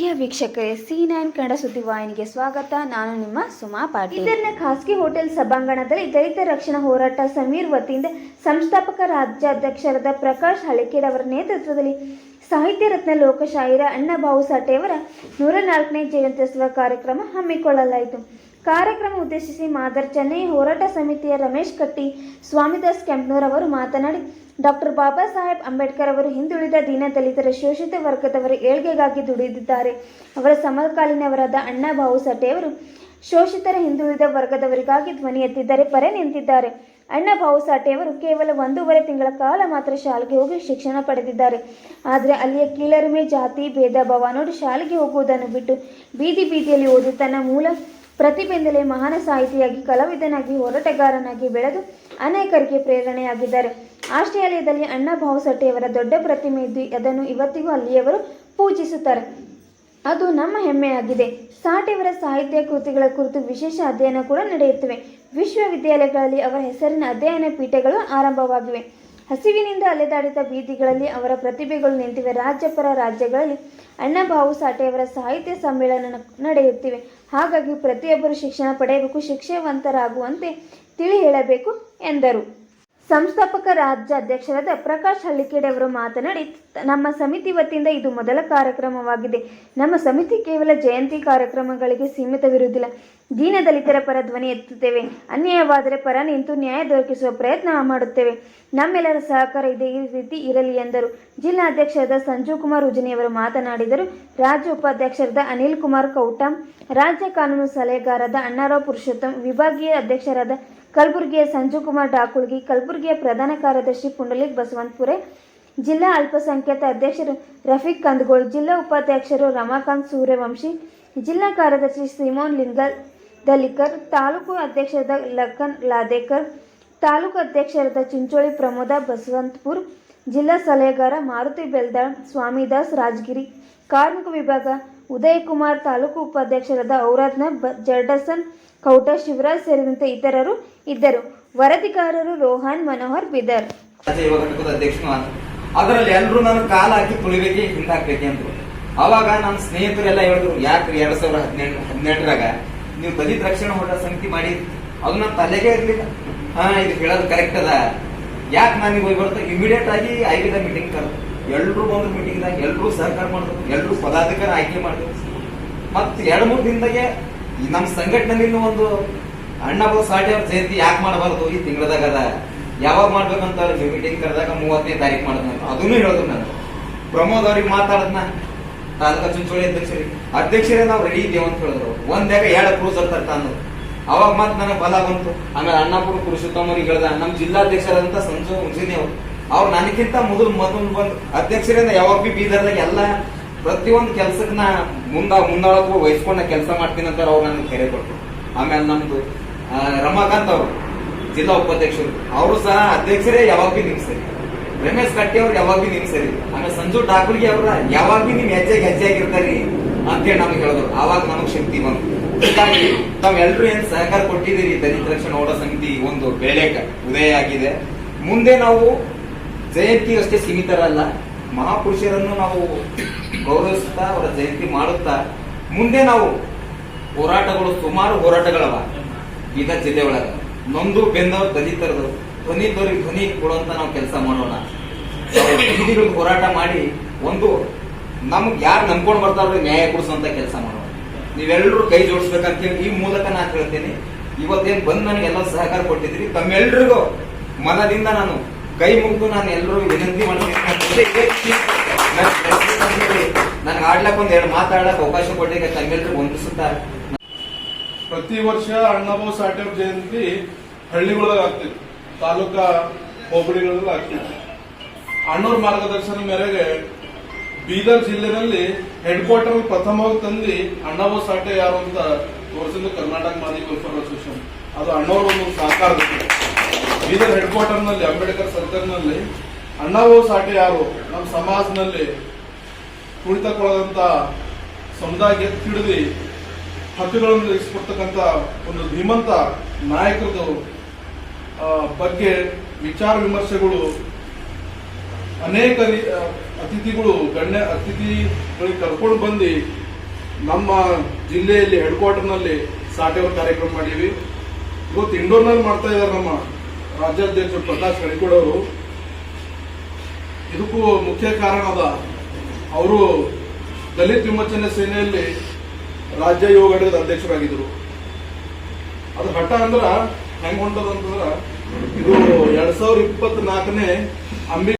ಪ್ರಿಯ ವೀಕ್ಷಕರೇ C nine Kannada ಸುದ್ದಿವಾಹಿನಿಗೆ ಸ್ವಾಗತ. ನಾನು ನಿಮ್ಮ ಸುಮಾ ಪಾಟೀಲ್. ಇದರ ಖಾಸಗಿ ಹೋಟೆಲ್ ಸಭಾಂಗಣದಲ್ಲಿ ದಲಿತ ರಕ್ಷಣಾ ಹೋರಾಟ ಸಮೀರ್ ವತಿಯಿಂದ ಸಂಸ್ಥಾಪಕ ರಾಜ್ಯಾಧ್ಯಕ್ಷರಾದ ಪ್ರಕಾಶ್ ಹಳಿಕೇಡ್ ಅವರ ನೇತೃತ್ವದಲ್ಲಿ ಸಾಹಿತ್ಯ ರತ್ನ ಲೋಕಶಾಹಿರ ಅಣ್ಣಭಾವು ಸಾಟೆಯವರ ನೂರ ನಾಲ್ಕನೇ ಜಯಂತ್ಯೋತ್ಸವ ಕಾರ್ಯಕ್ರಮ ಹಮ್ಮಿಕೊಳ್ಳಲಾಯಿತು. ಕಾರ್ಯಕ್ರಮ ಉದ್ದೇಶಿಸಿ ಮಾದರ್ ಚೆನ್ನೈ ಹೋರಾಟ ಸಮಿತಿಯ ರಮೇಶ್ ಕಟ್ಟಿ, ಸ್ವಾಮಿದಾಸ್ ಕೆಂಪ್ನೂರ್ ಅವರು ಮಾತನಾಡಿ ಡಾಕ್ಟರ್ ಬಾಬಾ ಸಾಹೇಬ್ ಅಂಬೇಡ್ಕರ್ ಅವರು ಹಿಂದುಳಿದ ದೀನ ದಲಿತರ ಶೋಷಿತ ವರ್ಗದವರ ಏಳ್ಗೆಗಾಗಿ ದುಡಿದಿದ್ದಾರೆ. ಅವರ ಸಮಕಾಲೀನವರಾದ ಅಣ್ಣಾ ಭಾವು ಸಟೆಯವರು ಶೋಷಿತರ ಹಿಂದುಳಿದ ವರ್ಗದವರಿಗಾಗಿ ಧ್ವನಿ ಎತ್ತಿದ್ದಾರೆ, ಪರೆ ನಿಂತಿದ್ದಾರೆ. ಅಣ್ಣ ಸಾಟೆಯವರು ಕೇವಲ ಒಂದೂವರೆ ತಿಂಗಳ ಕಾಲ ಮಾತ್ರ ಶಾಲೆಗೆ ಹೋಗಿ ಶಿಕ್ಷಣ ಪಡೆದಿದ್ದಾರೆ. ಆದರೆ ಅಲ್ಲಿಯ ಕೀಳರಿಮೆ ಜಾತಿ ಭೇದ ಭಾವ ನೋಡಿ ಶಾಲೆಗೆ ಹೋಗುವುದನ್ನು ಬಿಟ್ಟು ಬೀದಿ ಬೀದಿಯಲ್ಲಿ ಓದಿ ತನ್ನ ಮೂಲ ಪ್ರತಿಭೆಯಿಂದಲೇ ಮಹಾನ ಸಾಹಿತಿಯಾಗಿ, ಕಲಾವಿದನಾಗಿ, ಹೋರಾಟಗಾರನಾಗಿ ಬೆಳೆದು ಅನೇಕರಿಗೆ ಪ್ರೇರಣೆಯಾಗಿದ್ದಾರೆ. ಆಸ್ಟ್ರೇಲಿಯಾದಲ್ಲಿ ಅಣ್ಣಾ ಭಾವು ಸಟೆಯವರ ದೊಡ್ಡ ಪ್ರತಿಮೆ ಇದ್ದು ಅದನ್ನು ಇವತ್ತಿಗೂ ಅಲ್ಲಿಯವರು ಪೂಜಿಸುತ್ತಾರೆ. ಅದು ನಮ್ಮ ಹೆಮ್ಮೆಯಾಗಿದೆ. ಸಾಟೆಯವರ ಸಾಹಿತ್ಯ ಕೃತಿಗಳ ಕುರಿತು ವಿಶೇಷ ಅಧ್ಯಯನ ಕೂಡ ನಡೆಯುತ್ತಿವೆ. ವಿಶ್ವವಿದ್ಯಾಲಯಗಳಲ್ಲಿ ಅವರ ಹೆಸರಿನ ಅಧ್ಯಯನ ಪೀಠಗಳು ಆರಂಭವಾಗಿವೆ. ಹಸಿವಿನಿಂದ ಅಲೆದಾಡಿದ ಬೀದಿಗಳಲ್ಲಿ ಅವರ ಪ್ರತಿಭೆಗಳು ನಿಂತಿವೆ. ರಾಜ್ಯಪರ ರಾಜ್ಯಗಳಲ್ಲಿ ಅಣ್ಣಭಾವು ಸಾಟೆಯವರ ಸಾಹಿತ್ಯ ಸಮ್ಮೇಳನ ನಡೆಯುತ್ತಿವೆ. ಹಾಗಾಗಿ ಪ್ರತಿಯೊಬ್ಬರು ಶಿಕ್ಷಣ ಪಡೆಯಬೇಕು, ಶಿಕ್ಷೆವಂತರಾಗುವಂತೆ ತಿಳಿ ಹೇಳಬೇಕು ಎಂದರು. ಸಂಸ್ಥಾಪಕ ರಾಜ್ಯಾಧ್ಯಕ್ಷರಾದ ಪ್ರಕಾಶ್ ಹಳ್ಳಿಕೇಡೆ ಅವರು ಮಾತನಾಡಿ, ನಮ್ಮ ಸಮಿತಿ ವತಿಯಿಂದ ಇದು ಮೊದಲ ಕಾರ್ಯಕ್ರಮವಾಗಿದೆ. ನಮ್ಮ ಸಮಿತಿ ಕೇವಲ ಜಯಂತಿ ಕಾರ್ಯಕ್ರಮಗಳಿಗೆ ಸೀಮಿತವಿರುವುದಿಲ್ಲ ದೀನ ದಲಿತರ ಪರ ಧ್ವನಿ ಎತ್ತುತ್ತೇವೆ. ಅನ್ಯಾಯವಾದರೆ ಪರ ನಿಂತು ನ್ಯಾಯ ದೊರಕಿಸುವ ಪ್ರಯತ್ನ ಮಾಡುತ್ತೇವೆ. ನಮ್ಮೆಲ್ಲರ ಸಹಕಾರ ಇದೆ ಈ ರೀತಿ ಇರಲಿ ಎಂದರು. ಜಿಲ್ಲಾಧ್ಯಕ್ಷರಾದ ಸಂಜೀವ್ ಕುಮಾರ್ ಉಜನಿಯವರು ಮಾತನಾಡಿದರು. ರಾಜ್ಯ ಉಪಾಧ್ಯಕ್ಷರಾದ ಅನಿಲ್ ಕುಮಾರ್ ಕೌಟಂ, ರಾಜ್ಯ ಕಾನೂನು ಸಲಹೆಗಾರದ ಅಣ್ಣಾರಾವ್ ಪುರುಷೋತ್ತಮ್, ವಿಭಾಗೀಯ ಅಧ್ಯಕ್ಷರಾದ ಕಲಬುರಗಿಯ ಸಂಜು ಕುಮಾರ್ ಡಾಕುಳ್ಗಿ, ಕಲಬುರಗಿಯ ಪ್ರಧಾನ ಕಾರ್ಯದರ್ಶಿ ಪುಂಡಲಿಕ್ ಬಸವಂತಪುರೆ, ಜಿಲ್ಲಾ ಅಲ್ಪಸಂಖ್ಯಾತ ಅಧ್ಯಕ್ಷರು ರಫೀಕ್ ಕಂದಗೋಳ್, ಜಿಲ್ಲಾ ಉಪಾಧ್ಯಕ್ಷರು ರಮಾಕಾಂತ್ ಸೂರ್ಯವಂಶಿ, ಜಿಲ್ಲಾ ಕಾರ್ಯದರ್ಶಿ ಸಿಮೋನ್ ಲಿಂಗಲ್ ದಲಿಕರ್ ತಾಲೂಕು ಅಧ್ಯಕ್ಷರಾದ ಲಖನ್ ಲಾದೇಕರ್, ತಾಲೂಕು ಅಧ್ಯಕ್ಷರಾದ ಚಿಂಚೋಳಿ ಪ್ರಮೋದ ಬಸವಂತಪುರ್, ಜಿಲ್ಲಾ ಸಲಹೆಗಾರ ಮಾರುತಿ ಬೆಲ್ದಾಳ್ ಸ್ವಾಮಿದಾಸ್ ರಾಜಗಿರಿ, ಕಾರ್ಮಿಕ ವಿಭಾಗ ಉದಯಕುಮಾರ್, ತಾಲೂಕು ಉಪಾಧ್ಯಕ್ಷರಾದ ಔರಾದ್ನ ಬ ಜರ್ಡಸನ್ ಕೌಟ ಶಿವರಾಜ್ ಸೇರಿದಂತೆ ಇತರರು ಇದ್ದರು. ವರದಿಗಾರರು ರೋಹನ್ ಮನೋಹರ್ ಬಿದರ್. ಅದರಲ್ಲಿ ಎಲ್ಲರೂ ನಾನು ಕಾಲ ಹಾಕಿ ತುಳಿಬೇಕೆ ಹಿಂದಾಕ್ಬೇಕೆ ಅಂದ್ರು. ಅವಾಗ ನಮ್ಮ ಸ್ನೇಹಿತರೆಲ್ಲ ಹೇಳಿದ್ರು, ಯಾಕ್ರಿ ಎರಡ್ ಸಾವಿರದ ಹದಿನೆಂಟು, ಹದಿನೆಂಟರಾಗ ನೀವು ದಲಿತ ರಕ್ಷಣಾ ಹೋರಾಟ ಸಮಿತಿ ಮಾಡಿ ಅದು ನನ್ನ ತಲೆಗೆ ಇರ್ಲಿಲ್ಲ. ಹಾ, ಇದು ಹೇಳೋದು ಕರೆಕ್ಟ್ ಅದ ಯಾಕೆ ನನಗೆ ಹೋಗಿ ಬರ್ತಾ ಇಮಿಡಿಯೇಟ್ ಆಗಿ ಐವಿದ ಮೀಟಿಂಗ್ ಕರೆದು ಎಲ್ರು ಬಂದು ಮೀಟಿಂಗ್ದಾಗ ಎಲ್ರು ಸಹಕಾರ ಮಾಡಿದ್ರು. ಎಲ್ರು ಪದಾಧಿಕಾರ ಆಯ್ಕೆ ಮಾಡಿದ್ರು. ಮತ್ತೆ ಎರಡು ಮೂರು ದಿನದಾಗೆ ಈ ನಮ್ಮ ಸಂಘಟನೆಯಲ್ಲಿ ಒಂದು ಅಣ್ಣ ಸಾಟಿ ಅವ್ರ ಜಯಂತಿ ಯಾಕೆ ಮಾಡಬಾರ್ದು ಈ ತಿಂಗಳದಾಗ ಅದ? ಯಾವಾಗ ಮಾಡ್ಬೇಕಂತ ಮೀಟಿಂಗ್ ಕರೆದಾಗ ಮೂವತ್ತನೇ ತಾರೀಕು ಮಾಡಿದ್ನ ಅದನ್ನು ಹೇಳೋದು ನಾನು. ಪ್ರಮೋದ್ ಅವ್ರಿಗೆ ಮಾತಾಡದ್ನ. ತಾಲೂಕ ಚುಂಚೋಳಿ ಅಧ್ಯಕ್ಷರಿ ಅಧ್ಯಕ್ಷರೇ ನಾವು ರೆಡಿ ಇದ್ದೇವೆ ಅಂತ ಹೇಳಿದ್ರು ಒಂದ್ಯಾಗ ಎರಡು ಕ್ರೂಸರ್ ತರ್ತಾಂದ್ರು ಅವಾಗ ಮಾತ್ರ ನನಗೆ ಬಲ ಬಂತು. ಆಮೇಲೆ ಅಣ್ಣಾಪುರ ಪುರುಷೋತ್ತಮರಿಗೆ ಹೇಳ್ದ ನಮ್ಮ ಜಿಲ್ಲಾಧ್ಯಕ್ಷರಾದಂತ ಸಂಜು ಮುಂಜಿನಿ ಅವ್ರು. ಅವ್ರು ನನಗಿಂತ ಮೊದಲು ಮೊದಲು ಬಂದು ಅಧ್ಯಕ್ಷರಿಂದ ಯಾವಾಗ ಬಿ ಬೀದರ್ದಾಗ ಎಲ್ಲ ಪ್ರತಿಯೊಂದು ಕೆಲ್ಸಕ್ಕ ನಾ ಮುಂದ ಮುಂದಾಳಕ್ಕೂ ವಹಿಸ್ಕೊಂಡ ಕೆಲಸ ಮಾಡ್ತೀನಿ ಅಂತ ಅವ್ರು ನನಗೆ ಕರೆ ಕೊಟ್ಟರು ಆಮೇಲೆ ನಮ್ದು ರಮಾಕಾಂತ್ ಅವರು, ಜಿಲ್ಲಾ ಉಪಾಧ್ಯಕ್ಷರು, ಅವರು ಸಹ ಅಧ್ಯಕ್ಷರೇ ಯಾವಾಗ ಭೀ ನಿಮ್ ಸರಿ. ರಮೇಶ್ ಕಟ್ಟಿ ಅವ್ರು ಯಾವಾಗ ಭೀ ಆಮೇಲೆ ಸಂಜು ಠಾಕೂರ್ಗೆ ಅವ್ರ ಯಾವಾಗ ಭೀ ನಿಮ್ ಹೆಜ್ಜೆಗೆ ಹೆಜ್ಜೆ ಆಗಿರ್ತಾರಿ ಅಂತೇಳಿ ನಮ್ಗೆ ಹೇಳಿದ್ರು ಆವಾಗ ನಮಗ್ ಶಕ್ತಿ ಬಂತು. ಹೀಗಾಗಿ ತಾವೆಲ್ಲರೂ ಏನ್ ಸಹಕಾರ ಕೊಟ್ಟಿದ್ದೀರಿ ದಲಿತ ರಕ್ಷಣಾ ಓಡ ಸಮಿತಿ ಒಂದು ಬೆಳೆಕ? ಉದಯ ಆಗಿದೆ. ಮುಂದೆ ನಾವು ಜಯಂತಿ ಅಷ್ಟೇ ಸೀಮಿತರಲ್ಲ. ಮಹಾಪುರುಷರನ್ನು ನಾವು ಗೌರವಿಸುತ್ತಾ, ಅವರ ಜಯಂತಿ ಮಾಡುತ್ತಾ, ಮುಂದೆ ನಾವು ಹೋರಾಟಗಳು ಸುಮಾರು ಹೋರಾಟಗಳವ. ಈಗ ಜಿಲ್ಲೆ ಒಳಗ. ನೊಂದು, ಬೆಂದವ್ರು, ದಲಿತರದು ದೊರಿ, ಧ್ವನಿ ಕೊಡುವಂತ ನಾವು ಕೆಲಸ ಮಾಡೋಣ. ಹೋರಾಟ ಮಾಡಿ, ಒಂದು ನಮ್ಗೆ ಯಾರು ನಂಬ್ಕೊಂಡು ಬರ್ತಾರೋ ನ್ಯಾಯ ಕೊಡಿಸುವಂತ ಕೆಲಸ ಮಾಡೋಣ. ನೀವೆಲ್ಲರೂ ಕೈ ಜೋಡಿಸ್ಬೇಕಂತ ಹೇಳಿ ಈ ಮೂಲಕ ನಾನು ಹೇಳ್ತೇನೆ ಇವತ್ತೇನ್ ಬಂದು ನನಗೆಲ್ಲ ಸಹಕಾರ ಕೊಟ್ಟಿದ್ರಿ. ತಮ್ಮೆಲ್ರಿಗೂ ಮನದಿಂದ ನಾನು ಕೈ ಮುಗಿದು ನಾನು ಎಲ್ಲರೂ ವಿನಂತಿ ಮಾಡ್ತೀನಿ. ನನಗೆ ಆಡ್ಲಕ್ ಒಂದ್ ಎರಡು ಮಾತಾಡಕ್ ಅವಕಾಶ ಕೊಟ್ಟಿಗೆ ತಮ್ಮೆಲ್ಲರೂ ವಂದಿಸುತ್ತಾ ಪ್ರತಿ ವರ್ಷ ಅಣ್ಣಾಬಾಬು ಸಾಟೇಬ್ ಜಯಂತಿ ಹಳ್ಳಿಗಳಾಗ ಆಗ್ತಿತ್ತು. ತಾಲೂಕಾ ಹೋಬಳಿಗಳಲ್ಲಿ ಆಗ್ತಿತ್ತು. ಅಣ್ಣವ್ರ ಮಾರ್ಗದರ್ಶನ ಮೇರೆಗೆ ಬೀದರ್ ಜಿಲ್ಲೆನಲ್ಲಿ ಹೆಡ್ ಕ್ವಾರ್ಟರ್ ಪ್ರಥಮವಾಗಿ ತಂದು ಅಣ್ಣಾಬಾಬು ಸಾಟೆ ಯಾರು ಅಂತ ತೋರಿಸಿದ್ದು ಕರ್ನಾಟಕ ಮಾದಿ ವೆಲ್ಫೇರ್ ಅಸೋಸಿಯೇಷನ್ ಅದು ಅಣ್ಣವ್ರ ಒಂದು ಸಹಕಾರದಲ್ಲಿ ಬೀದರ್ ಹೆಡ್ ಕ್ವಾರ್ಟರ್ನಲ್ಲಿ ಅಂಬೇಡ್ಕರ್ ಸರ್ಕಲ್ನಲ್ಲಿ ಅಣ್ಣಾಬಾಬು ಸಾಟೆ ಯಾರು ನಮ್ಮ ಸಮಾಜದಲ್ಲಿ ಕುಳಿತಕೊಳ್ಳದಂತ ಸಮುದಾಯಕ್ಕೆ ತಿಳಿದು ಹಕ್ಕುಗಳನ್ನು ಇಸ್ಕೊಡ್ತಕ್ಕಂಥ ಒಂದು ಧೀಮಂತ ನಾಯಕರದು ಬಗ್ಗೆ ವಿಚಾರ ವಿಮರ್ಶೆಗಳು, ಅನೇಕ ಅತಿಥಿಗಳು, ಗಣ್ಯ ಅತಿಥಿಗಳಿಗೆ ಕರ್ಕೊಂಡು ಬಂದು ನಮ್ಮ ಜಿಲ್ಲೆಯಲ್ಲಿ ಹೆಡ್ ಕ್ವಾರ್ಟರ್ನಲ್ಲಿ ಸಾಟೇವರ್ ಕಾರ್ಯಕ್ರಮ ಮಾಡೀವಿ ಇವತ್ತು ಇಂಡೋರ್ನಲ್ಲಿ ಮಾಡ್ತಾ ಇದ್ದಾರೆ ನಮ್ಮ ರಾಜ್ಯಾಧ್ಯಕ್ಷ ಪ್ರಕಾಶ್ ಕಳಿಕೋಡ್ ಅವರು ಇದಕ್ಕೂ ಮುಖ್ಯ ಕಾರಣ ಅದ. ಅವರು ದಲಿತ ವಿಮೋಚನೆ ಸೇನೆಯಲ್ಲಿ ರಾಜ್ಯ ಯುವ ಘಟಕದ ಅಧ್ಯಕ್ಷರಾಗಿದ್ದರು. ಅದು ಹಠ ಅಂದ್ರ ಹೆಂಗ್ ಹೊಂಟದಂತಂದ್ರ ಇದು ಎರಡ್ ಸಾವಿರದ ಇಪ್ಪತ್ನಾಲ್ಕನೇ ಅಂಬಿ